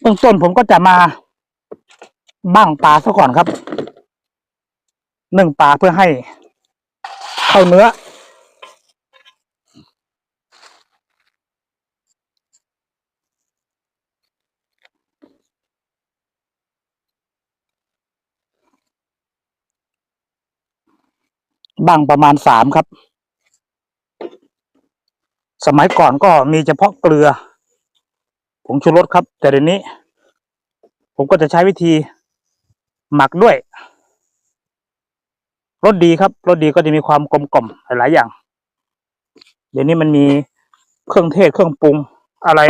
เบื้องต้นผมก็จะมาบ้างปลาซะก่อนครับหนึ่งปลาเพื่อให้เข้าเนื้อ บ้างประมาณสามครับ สมัยก่อนก็มีเฉพาะเกลือ ผงชูรสครับ แต่เดี๋ยวนี้ ผมก็จะใช้วิธีหมักด้วยรสดีครับรสดีก็จะมีความกลมกล่อมหลายอย่าง เดี๋ยวนี้มันมีเครื่องเทศเครื่องปรุงอะไร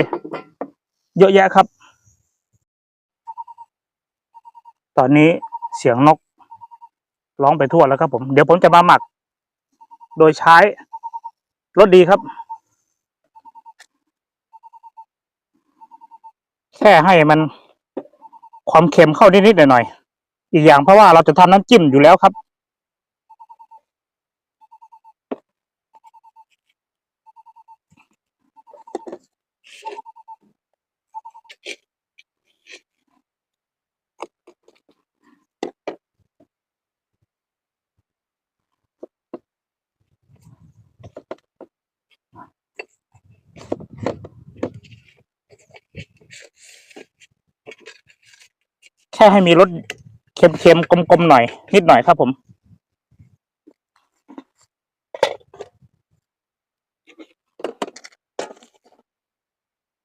เยอะแยะครับ ตอนนี้เสียงนกร้องไปทั่วแล้วครับผม เดี๋ยวผมจะมาหมัก โดยใช้รสดีครับ ค่ให้มันความเค็มเข้านิดๆหน่อยๆอีกอย่างเพราะว่าเราจะทำน้ำจิ้มอยู่แล้วครับ แค่ให้มีรสเค็มๆกลมๆหน่อย นิดหน่อยครับผม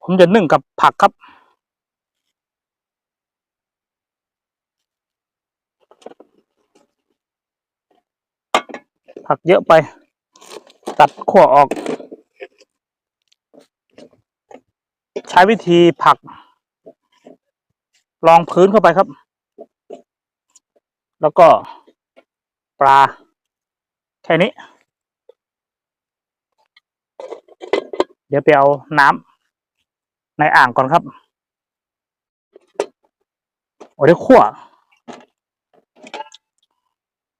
ผมจะนึ่งกับผักครับ ผักเยอะไป ตัดขั้วออก ใช้วิธีผัก รองพื้นเข้าไปครับ แล้วก็ปลา แค่นี้ เดี๋ยวไปเอาน้ำในอ่างก่อนครับโอ้ได้ขั่ว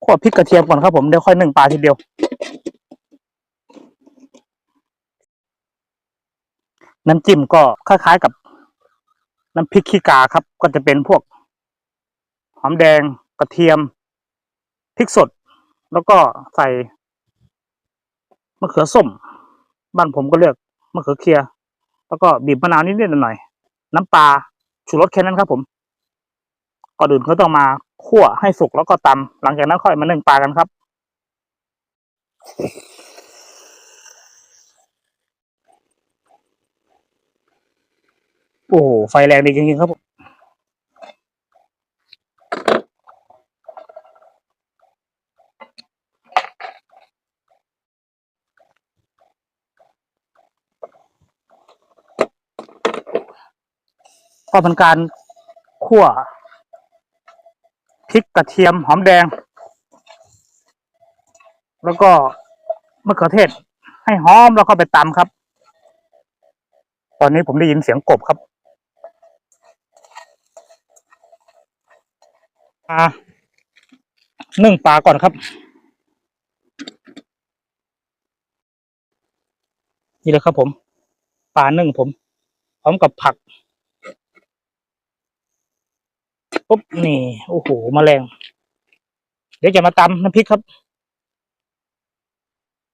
ขั่วพริกกระเทียมก่อนครับผมเดี๋ยวค่อยนึ่งปลาทีเดียว น้ำจิ้มก็คล้ายๆกับ น้ำพริกขี้กาครับ ก็จะเป็นพวก หอมแดงกระเทียมพริกสด แล้วก็ใส่มะเขือส้ม บ้านผมก็เรียกมะเขือเคีย แล้วก็บีบมะนาวนิดๆหน่อยๆน้ำปลาชูรสแค่นั้นครับ ผมก่อนอื่นก็ต้องมาคั่วให้สุกแล้วก็ตำหลังจากนั้นค่อยมานึ่งปลากันครับ โอ้โห ไฟแรงดีจริงๆครับผมก็เป็นการคั่วพริกกระเทียมหอมแดง แล้วก็มะเขือเทศให้หอมแล้วก็ไปตำครับ ตอนนี้ผมได้ยินเสียงกบครับ ปลานึ่งปลาก่อนครับ นี่เลยครับผม ปลานึ่งผม พร้อมกับผักปุ๊บนี่ โอ้โหแมลง เดี๋ยวจะมาตำน้ำพริกครับ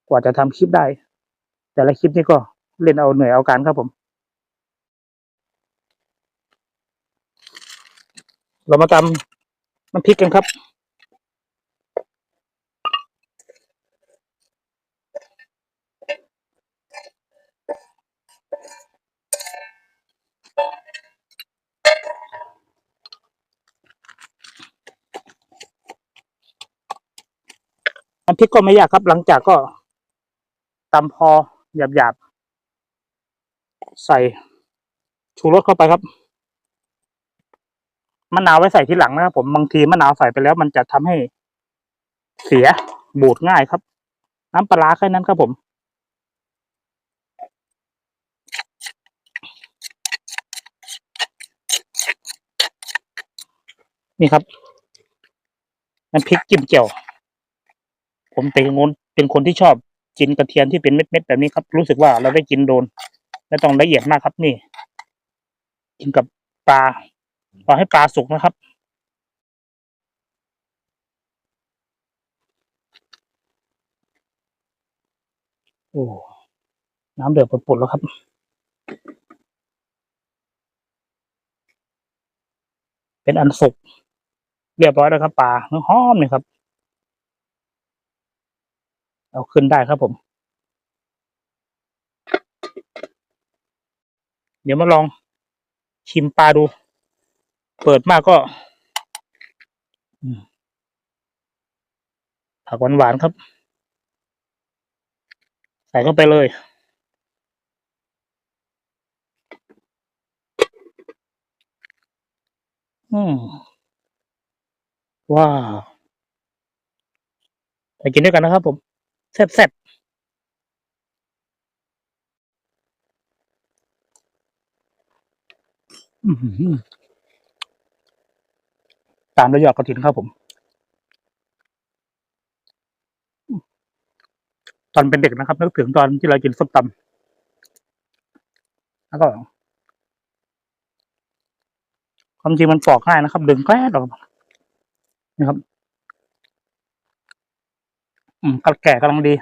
กว่าจะทำคลิปได้ แต่ละคลิปนี่ก็เล่นเอาเหนื่อยเอาการครับผม เรามาตำ น้ำพริกกันครับน้ำพริกก็ไม่ยากครับ หลังจากก็ตำพอหยาบๆใส่ชูรสเข้าไปครับ มะนาวไว้ใส่ทีหลังนะครับผมบางทีมะนาวใส่ไปแล้ว มันจะทำให้เสียบูดง่ายครับ น้ำปลาร้าแค่นั้นครับผมนี่ครับน้ำพริกจิ้มเจียวผมเป็นคนเป็นคนที่ชอบกินกระเทียมที่เป็นเม็ดๆแบบนี้ครับ รู้สึกว่าเราได้กินโดน และต้องละเอียดมากครับนี่ กินกับปลา รอให้ปลาสุกนะครับ โอ้ น้ำเดือดปุดๆแล้วครับเป็นอันสุกเรียบร้อยแล้วครับปลาน้อหอมเลยครับ เอาขึ้นได้ครับผม เดี๋ยวมาลองชิมปลาดู เปิดมากก็ผักหวานๆครับ ใส่เข้าไปเลย อืมว้าวไปกินด้วยกันนะครับผม แซ่บๆอื้อหือ ตามด้วยยอดกระถินครับผม ตอนเป็นเด็กนะครับ นึกถึงตอนที่เรากินส้มตำแล้วก็ความจริงมันปอกง่ายนะครับ ดึงแกล้ออกนี่ครับ อืมกระแก่กำลังดี